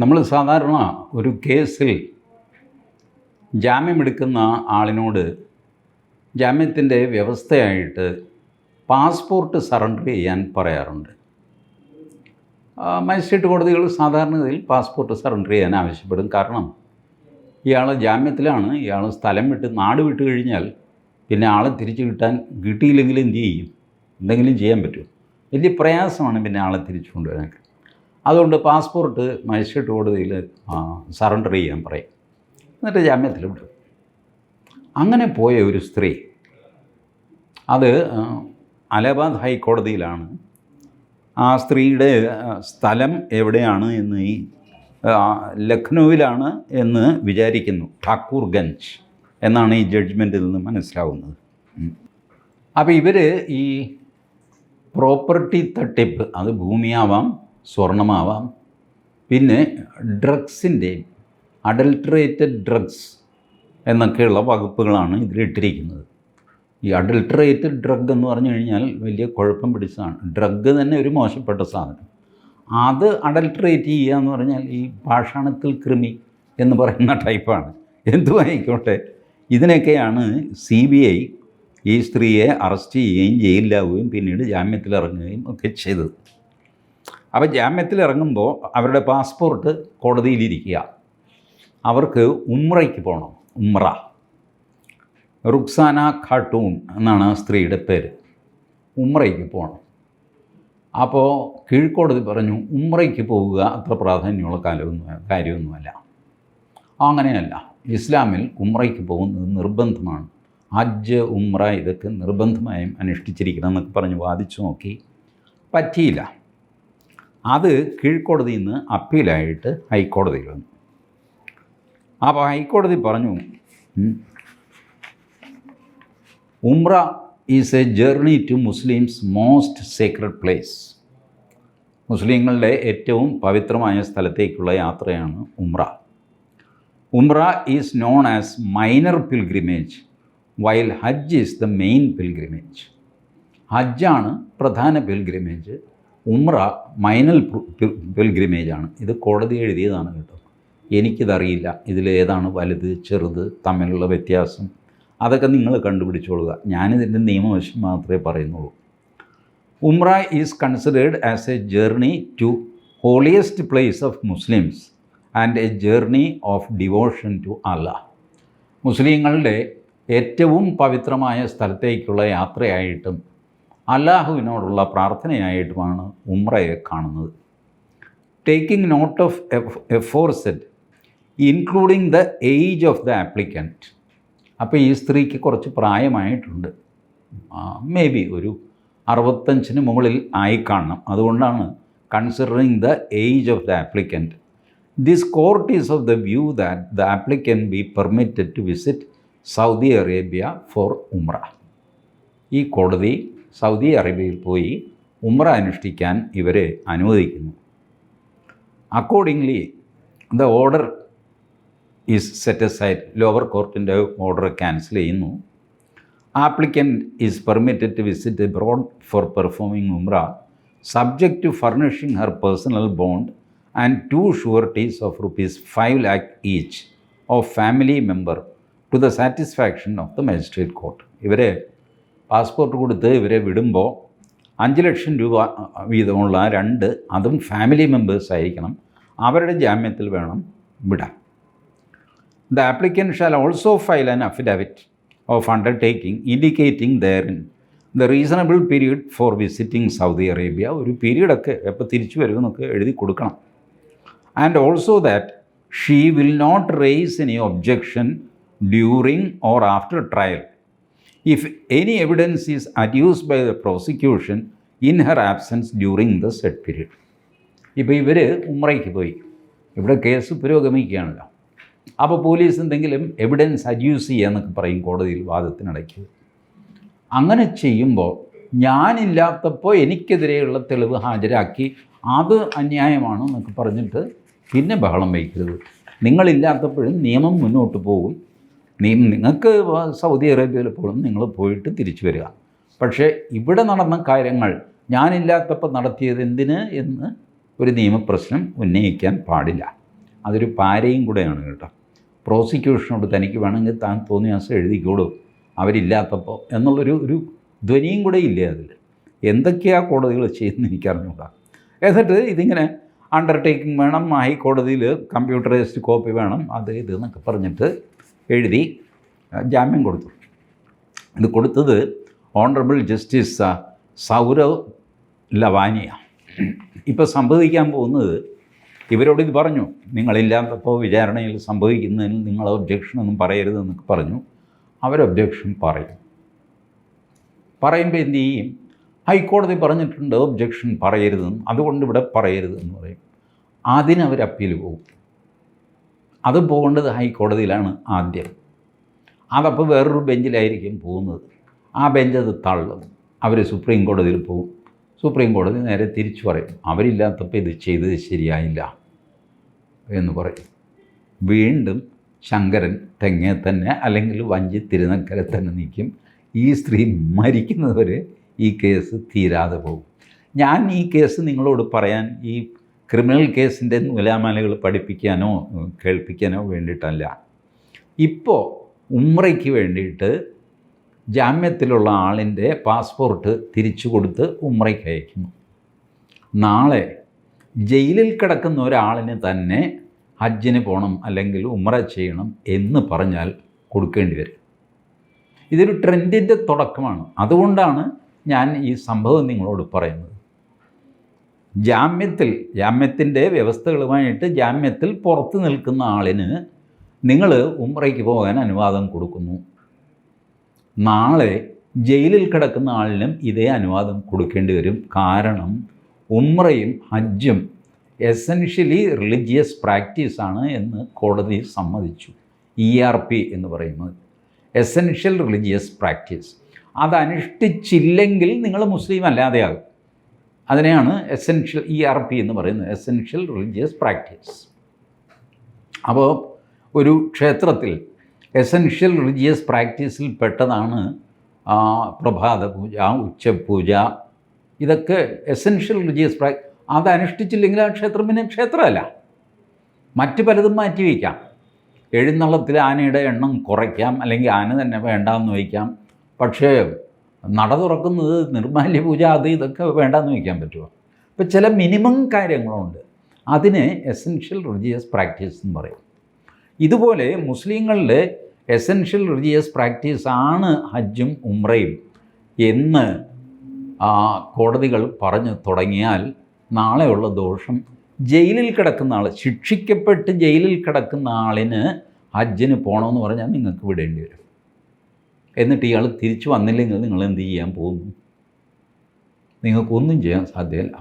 നമ്മൾ സാധാരണ ഒരു കേസിൽ ജാമ്യമെടുക്കുന്ന ആളിനോട് ജാമ്യത്തിന്റെ വ്യവസ്ഥയായിട്ട് പാസ്പോർട്ട് സറണ്ടർ ചെയ്യാൻ പറയാറുണ്ട്. മജിസ്ട്രേറ്റ് കോടതികൾ സാധാരണഗതിയിൽ പാസ്പോർട്ട് സറണ്ടർ ചെയ്യാൻ ആവശ്യപ്പെടും. കാരണം ഇയാൾ ജാമ്യത്തിലാണ് ഇയാൾ സ്ഥലം വിട്ട് നാട് വിട്ട് കഴിഞ്ഞാൽ പിന്നെ ആളെ തിരിച്ചു കിട്ടാൻ കിട്ടിയില്ലെങ്കിൽ എന്ത് ചെയ്യും? എന്തെങ്കിലും ചെയ്യാൻ പറ്റും വലിയ പ്രയാസമാണ് പിന്നെ ആളെ തിരിച്ചു കൊണ്ടുവരാനൊക്കെ. അതുകൊണ്ട് പാസ്പോർട്ട് മജിസ്ട്രേറ്റ് കോടതിയിൽ സറണ്ടർ ചെയ്യാൻ പറയും. എന്നിട്ട് ജാമ്യത്തിൽ വിടും. അങ്ങനെ പോയ ഒരു സ്ത്രീ അത് അലഹബാദ് ഹൈക്കോടതിയിലാണ്. ആ സ്ത്രീയുടെ സ്ഥലം എവിടെയാണ് എന്ന് ഈ ലക്നൗവിലാണ് എന്ന് വിചാരിക്കുന്നു. ഠാക്കൂർഗഞ്ച് എന്നാണ് ഈ ജഡ്ജ്മെന്റിൽ നിന്ന് മനസ്സിലാവുന്നത്. അപ്പോൾ ഇവർ ഈ പ്രോപ്പർട്ടി തട്ടിപ്പ് അത് ഭൂമിയാവാം സ്വർണമാവാം. പിന്നെ ഡ്രഗ്സിന്റെയും അഡൽട്രേറ്റഡ് ഡ്രഗ്സ് എന്നൊക്കെയുള്ള വകുപ്പുകളാണ് ഇതിലിട്ടിരിക്കുന്നത്. ഈ അഡൾട്രേറ്റഡ് ഡ്രഗ് എന്ന് പറഞ്ഞു കഴിഞ്ഞാൽ വലിയ കുഴപ്പം പിടിച്ചതാണ്. ഡ്രഗ് തന്നെ ഒരു മോശപ്പെട്ട സാധനം. അത് അഡൾട്രേറ്റ് ചെയ്യുക എന്ന് പറഞ്ഞാൽ ഈ പാഷാണത്തിൽ കൃമി എന്ന് പറയുന്ന ടൈപ്പാണ് എന്തു ആയിക്കോട്ടെ ഇതിനൊക്കെയാണ് സി ബി ഐ ഈ സ്ത്രീയെ അറസ്റ്റ് ചെയ്യുകയും ജയിലിലാവുകയും പിന്നീട് ജാമ്യത്തിൽ ഇറങ്ങുകയും ഒക്കെ ചെയ്തത്. അപ്പോൾ ജാമ്യത്തിൽ ഇറങ്ങുമ്പോൾ അവരുടെ പാസ്പോർട്ട് കോടതിയിലിരിക്കുക. അവർക്ക് ഉമ്രയ്ക്ക് പോകണം ഉമ്ര റുക്സാന ഖാട്ടൂൺ എന്നാണ് ആ സ്ത്രീയുടെ പേര്. ഉമ്രയ്ക്ക് പോകണം അപ്പോൾ കീഴ്ക്കോടതി പറഞ്ഞു ഉമ്രയ്ക്ക് പോവുക അത്ര പ്രാധാന്യമുള്ള കാലമൊന്നും കാര്യമൊന്നുമല്ല. അങ്ങനെയല്ല. ഇസ്ലാമിൽ ഉമ്രയ്ക്ക് പോകുന്നത് നിർബന്ധമാണ്. ഹജ്ജ് ഉമ്ര ഇതൊക്കെ നിർബന്ധമായും അനുഷ്ഠിച്ചിരിക്കണം എന്നൊക്കെ പറഞ്ഞ് വാദിച്ചു നോക്കി. പറ്റിയില്ല. അത് കീഴ്ക്കോടതിയിൽ നിന്ന് അപ്പീലായിട്ട് ഹൈക്കോടതിയിൽ വന്നു. അപ്പോൾ ഹൈക്കോടതി പറഞ്ഞു umrah is a journey to Muslims most sacred place മുസ്ലിങ്ങളുടെ ഏറ്റവും പവിത്രമായ സ്ഥലത്തേക്കുള്ള യാത്രയാണ് ഉംറ. Umrah is known as minor pilgrimage while hajj is the main pilgrimage ഹജ്ജാണ് പ്രധാന പിൽഗ്രിമേജ് ഉംറ മൈനൽ പിൽഗ്രിമേജ് ആണ് ഇത് കോടതി എഴുതിയതാണ് കേട്ടോ. എനിക്കിതറിയില്ല ഇതിലേതാണ് വലുത് ചെറുത് തമ്മിലുള്ള വ്യത്യാസം. അതൊക്കെ നിങ്ങൾ കണ്ടുപിടിച്ചോളുക. ഞാനിതിന്റെ നിയമവശം മാത്രമേ പറയുന്നുള്ളൂ. Umrah is considered as a journey to holiest place of Muslims and a journey of devotion to Allah മുസ്ലിങ്ങളുടെ ഏറ്റവും പവിത്രമായ സ്ഥലത്തേക്കുള്ള യാത്രയായിട്ടും അല്ലാഹുവിനോടുള്ള പ്രാർത്ഥനയായിട്ടുമാണ് ഉംറയെ കാണുന്നത്. Taking note of aforesaid including the age of the applicant അപ്പോൾ ഈ സ്ത്രീക്ക് കുറച്ച് പ്രായമായിട്ടുണ്ട്. മേ ബി ഒരു അറുപത്തഞ്ചിന് മുകളിൽ ആയി കാണണം. അതുകൊണ്ടാണ് considering the age of the applicant this court is of the view that the applicant be permitted to visit Saudi Arabia for umrah ഈ കോടതി സൗദി അറേബ്യയിൽ പോയി ഉമ്ര അനുഷ്ഠിക്കാൻ ഇവരെ അനുവദിക്കുന്നു. Accordingly the order is set aside lower കോർട്ടിന്റെ order cancel ചെയ്യുന്നു. Applicant is permitted to visit abroad for performing umrah subject to furnishing her personal bond and two sureties of rupees five lakh each of family member to the satisfaction of the magistrate court ഇവരെ passport കൊടുത്ത് ഇവരെ വിടുമ്പോൾ അഞ്ച് ലക്ഷം രൂപ വീതമുള്ള രണ്ട് അതും family members ആയിരിക്കണം. അവരുടെ ജാമ്യത്തിൽ വേണം വിടാൻ. The applicant shall also file an affidavit of undertaking indicating therein the reasonable period for visiting Saudi Arabia ഒരു പീരീഡൊക്കെ എപ്പോൾ തിരിച്ചു വരുമെന്നൊക്കെ എഴുതി കൊടുക്കണം. And also that she will not raise any objection during or after trial if any evidence is adduced by the prosecution in her absence during the said period. ഇപ്പോൾ ഇവർ ഉമ്രയ്ക്ക് പോയി. ഇവിടെ കേസ് പുരോഗമിക്കുകയാണല്ലോ. അപ്പോൾ പോലീസ് എന്തെങ്കിലും എവിഡൻസ് അഡ്യൂസ് ചെയ്യാന്നൊക്കെ പറയും കോടതിയിൽ വാദത്തിനിടയ്ക്ക്. അങ്ങനെ ചെയ്യുമ്പോൾ ഞാനില്ലാത്തപ്പോൾ എനിക്കെതിരെയുള്ള തെളിവ് ഹാജരാക്കി അത് അന്യായമാണ് എന്നൊക്കെ പറഞ്ഞിട്ട് പിന്നെ ബഹളം വയ്ക്കരുത്. നിങ്ങളില്ലാത്തപ്പോഴും നിയമം മുന്നോട്ട് പോകും. നീ നിങ്ങൾക്ക് സൗദി അറേബ്യയിൽ പോലും നിങ്ങൾ പോയിട്ട് തിരിച്ചു വരിക. പക്ഷേ ഇവിടെ നടന്ന കാര്യങ്ങൾ ഞാനില്ലാത്തപ്പോൾ നടത്തിയത് എന്തിന് എന്ന് ഒരു നിയമപ്രശ്നം ഉന്നയിക്കാൻ പാടില്ല. അതൊരു പാരയും കൂടെയാണ് കേട്ടോ. പ്രോസിക്യൂഷനോട് തനിക്ക് വേണമെങ്കിൽ താൻ തോന്നിയ ദിവസം എഴുതിക്കോളൂ. അവരില്ലാത്തപ്പോൾ എന്നുള്ളൊരു ഒരു ധ്വനിയും കൂടെ ഇല്ലേ അതിൽ? എന്തൊക്കെയാണ് കോടതികൾ ചെയ്യുന്നത് എനിക്കറിഞ്ഞൂടാ. എന്നിട്ട് ഇതിങ്ങനെ അണ്ടർടേക്കിംഗ് വേണം ഹൈക്കോടതിയിൽ കമ്പ്യൂട്ടറൈസ്ഡ് കോപ്പി വേണം അത് ഇത് എന്നൊക്കെ പറഞ്ഞിട്ട് എഴുതി ജാമ്യം കൊടുത്തു. ഇത് കൊടുത്തത് ഓണറബിൾ ജസ്റ്റിസ് സൗരവ് ലവാനിയ. ഇപ്പോൾ സംഭവിക്കാൻ പോകുന്നത് ഇവരോട് ഇത് പറഞ്ഞു. നിങ്ങളില്ലാത്തപ്പോൾ വിചാരണയിൽ സംഭവിക്കുന്നതിന് നിങ്ങൾ ഒബ്ജക്ഷൻ ഒന്നും പറയരുതെന്നൊക്കെ പറഞ്ഞു. അവർ ഒബ്ജക്ഷൻ പറയും. പറയുമ്പോൾ എന്ത് ചെയ്യും? ഹൈക്കോടതി പറഞ്ഞിട്ടുണ്ട് ഒബ്ജക്ഷൻ പറയരുതെന്ന് അതുകൊണ്ട് ഇവിടെ പറയരുതെന്ന് പറയും. അതിനവർ അപ്പീൽ പോകും. അത് പോകേണ്ടത് ഹൈക്കോടതിയിലാണ് ആദ്യം. അതപ്പോൾ വേറൊരു ബെഞ്ചിലായിരിക്കും പോകുന്നത്. ആ ബെഞ്ച് അത് തള്ളും. അവർ സുപ്രീം കോടതിയിൽ പോകും. സുപ്രീം കോടതി നേരെ തിരിച്ചു പറയും അവരില്ലാത്തപ്പോൾ ഇത് ചെയ്തത് ശരിയായില്ല എന്ന് പറയും. വീണ്ടും ശങ്കരൻ തെങ്ങേ തന്നെ അല്ലെങ്കിൽ വഞ്ചി തിരുനക്കര തന്നെ നിൽക്കും ഈ സ്ത്രീ മരിക്കുന്നതുവരെ ഈ കേസ് തീരാതെ പോകും. ഞാൻ ഈ കേസ് നിങ്ങളോട് പറയാൻ ഈ ക്രിമിനൽ കേസിന്റെ നൂലാമാലകൾ പഠിപ്പിക്കാനോ കേൾപ്പിക്കാനോ വേണ്ടിയിട്ടല്ല. ഇപ്പോൾ ഉമ്രയ്ക്ക് വേണ്ടിയിട്ട് ജാമ്യത്തിലുള്ള ആളിന്റെ പാസ്പോർട്ട് തിരിച്ചു കൊടുത്ത് ഉമ്രയ്ക്ക് അയക്കുന്നു. നാളെ ജയിലിൽ കിടക്കുന്ന ഒരാളിന് തന്നെ ഹജ്ജിന് പോകണം അല്ലെങ്കിൽ ഉമ്ര ചെയ്യണം എന്ന് പറഞ്ഞാൽ കൊടുക്കേണ്ടി വരും. ഇതൊരു ട്രെൻഡിന്റെ തുടക്കമാണ്. അതുകൊണ്ടാണ് ഞാൻ ഈ സംഭവം നിങ്ങളോട് പറയുന്നത്. ജാമ്യത്തിൽ ജാമ്യത്തിന്റെ വ്യവസ്ഥകളുമായിട്ട് ജാമ്യത്തിൽ പുറത്ത് നിൽക്കുന്ന ആളിന് നിങ്ങൾ ഉമ്രയ്ക്ക് പോകാൻ അനുവാദം കൊടുക്കുന്നു. നാളെ ജയിലിൽ കിടക്കുന്ന ആളിനും ഇതേ അനുവാദം കൊടുക്കേണ്ടി വരും. കാരണം ഉമ്രയും ഹജ്ജും എസൻഷ്യലി റിലിജിയസ് പ്രാക്ടീസാണ് എന്ന് കോടതി സമ്മതിച്ചു. ഇ ആർ പി എന്ന് പറയുന്നത്. എസൻഷ്യൽ റിലിജിയസ് പ്രാക്ടീസ് അതനുഷ്ഠിച്ചില്ലെങ്കിൽ നിങ്ങൾ മുസ്ലിം അല്ലാതെയാകും. അതിനെയാണ് എസെൻഷ്യൽ ഇ ആർ പി എന്ന് പറയുന്നത്. എസെൻഷ്യൽ റിലീജിയസ് പ്രാക്ടീസ് അപ്പോൾ ഒരു ക്ഷേത്രത്തിൽ എസെൻഷ്യൽ റിലീജിയസ് പ്രാക്ടീസിൽ പെട്ടതാണ് പ്രഭാത പൂജ ഉച്ചപൂജ ഇതൊക്കെ എസെൻഷ്യൽ റിലീജിയസ് പ്രാ അത് അനുഷ്ഠിച്ചില്ലെങ്കിൽ ആ ക്ഷേത്രം പിന്നെ ക്ഷേത്രമല്ല. മറ്റ് പലതും മാറ്റി വയ്ക്കാം. എഴുന്നള്ളത്തിൽ ആനയുടെ എണ്ണം കുറയ്ക്കാം അല്ലെങ്കിൽ ആന തന്നെ വേണ്ടാന്ന് വയ്ക്കാം. പക്ഷേ നട തുറക്കുന്നത് നിർമാല്യ പൂജ അത് ഇതൊക്കെ വേണ്ടാന്ന് വയ്ക്കാൻ പറ്റുമോ? അപ്പോൾ ചില മിനിമം കാര്യങ്ങളുണ്ട്. അതിന് എസെൻഷ്യൽ റിലീജിയസ് പ്രാക്ടീസ് എന്ന് പറയും. ഇതുപോലെ മുസ്ലിങ്ങളുടെ എസെൻഷ്യൽ റിലീജിയസ് പ്രാക്ടീസ് ആണ് ഹജ്ജും ഉമ്രയും എന്ന് കോടതികൾ പറഞ്ഞു തുടങ്ങിയാൽ നാളെയുള്ള ദോഷം ജയിലിൽ കിടക്കുന്ന ആൾ ശിക്ഷിക്കപ്പെട്ട് ജയിലിൽ കിടക്കുന്ന ആളിന് ഹജ്ജിന് പോകണമെന്ന് പറഞ്ഞാൽ നിങ്ങൾക്ക് വിടേണ്ടി വരും. എന്നിട്ട് ഇയാൾ തിരിച്ചു വന്നില്ലെങ്കിൽ നിങ്ങൾ എന്ത് ചെയ്യാൻ പോകുന്നു? നിങ്ങൾക്കൊന്നും ചെയ്യാൻ സാധ്യമല്ല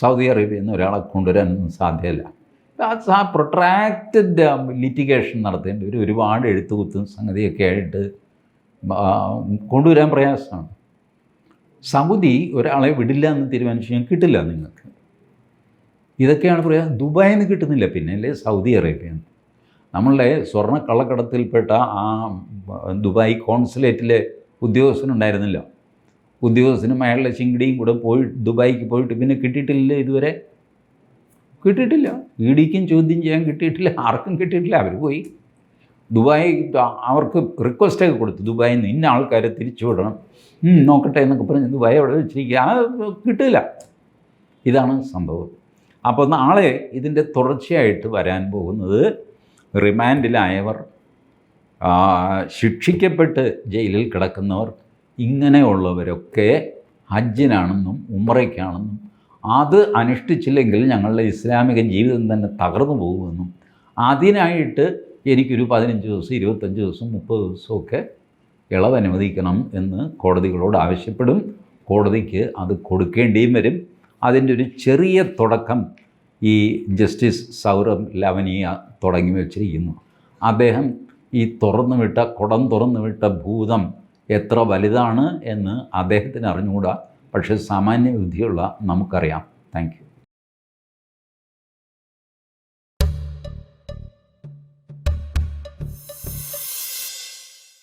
സൗദി അറേബ്യയിൽ നിന്ന് ഒരാളെ കൊണ്ടുവരാനൊന്നും സാധ്യമല്ല ആ പ്രൊട്രാക്റ്റഡ് ലിറ്റിഗേഷൻ നടത്തേണ്ടി ഒരു ഒരുപാട് എഴുത്തുകുത്തും സംഗതിയൊക്കെ ആയിട്ട് കൊണ്ടുവരാൻ പ്രയാസമാണ്. സൗദി ഒരാളെ വിടില്ല എന്ന് തീരുമാനിച്ചു ഞാൻ കിട്ടില്ല നിങ്ങൾക്ക്. ഇതൊക്കെയാണ് പ്രയാസം ദുബായിൽ നിന്ന് കിട്ടുന്നില്ല. പിന്നെ അല്ലേ സൗദി അറേബ്യ നമ്മളുടെ സ്വർണ കള്ളക്കടത്തിൽപ്പെട്ട ആ ദുബായ് കോൺസുലേറ്റിലെ ഉദ്യോഗസ്ഥനുണ്ടായിരുന്നില്ല. ഉദ്യോഗസ്ഥനും അയാളുടെ ചിങ്കിടിയും കൂടെ പോയി ദുബായിക്ക് പോയിട്ട് പിന്നെ കിട്ടിയിട്ടില്ല ഇതുവരെ. കിട്ടിയിട്ടില്ല. ഇ ഡിക്കും ചോദ്യം ചെയ്യാൻ കിട്ടിയിട്ടില്ല. ആർക്കും കിട്ടിയിട്ടില്ല. അവർ പോയി. ദുബായ് അവർക്ക് റിക്വസ്റ്റൊക്കെ കൊടുത്തു. ദുബായിൽ നിന്ന് ഇന്ന ആൾക്കാരെ തിരിച്ചു വിടണം. നോക്കട്ടെ എന്നൊക്കെ പറഞ്ഞ് ദുബായ് അവിടെ വെച്ചിരിക്കുക. ആ കിട്ടില്ല ഇതാണ് സംഭവം. അപ്പോൾ നാളെ ഇതിന്റെ തുടർച്ചയായിട്ട് വരാൻ പോകുന്നത് റിമാൻഡിലായവർ ശിക്ഷിക്കപ്പെട്ട് ജയിലിൽ കിടക്കുന്നവർ ഇങ്ങനെയുള്ളവരൊക്കെ ഹജ്ജിനാണെന്നും ഉമ്രയ്ക്കാണെന്നും അത് അനുഷ്ഠിച്ചില്ലെങ്കിൽ ഞങ്ങളുടെ ഇസ്ലാമിക ജീവിതം തന്നെ തകർന്നു പോകുമെന്നും അതിനായിട്ട് എനിക്കൊരു പതിനഞ്ച് ദിവസം ഇരുപത്തഞ്ച് ദിവസം മുപ്പത് ദിവസമൊക്കെ ഇളവ് അനുവദിക്കണം എന്ന് കോടതികളോട് ആവശ്യപ്പെടും. കോടതിക്ക് അത് കൊടുക്കേണ്ടിയും വരും. അതിന്റെ ഒരു ചെറിയ തുടക്കം ഈ ജസ്റ്റിസ് സൗരഭ് ലവനിയ തുടങ്ങി വച്ചിരിക്കുന്നു. അദ്ദേഹം ഈ തുറന്നുവിട്ട കുടം തുറന്നു വിട്ട ഭൂതം എത്ര വലുതാണ് എന്ന് അദ്ദേഹത്തിന് അറിഞ്ഞുകൂടാ. പക്ഷേ സാമാന്യ ബുദ്ധിയുള്ള നമുക്കറിയാം. താങ്ക്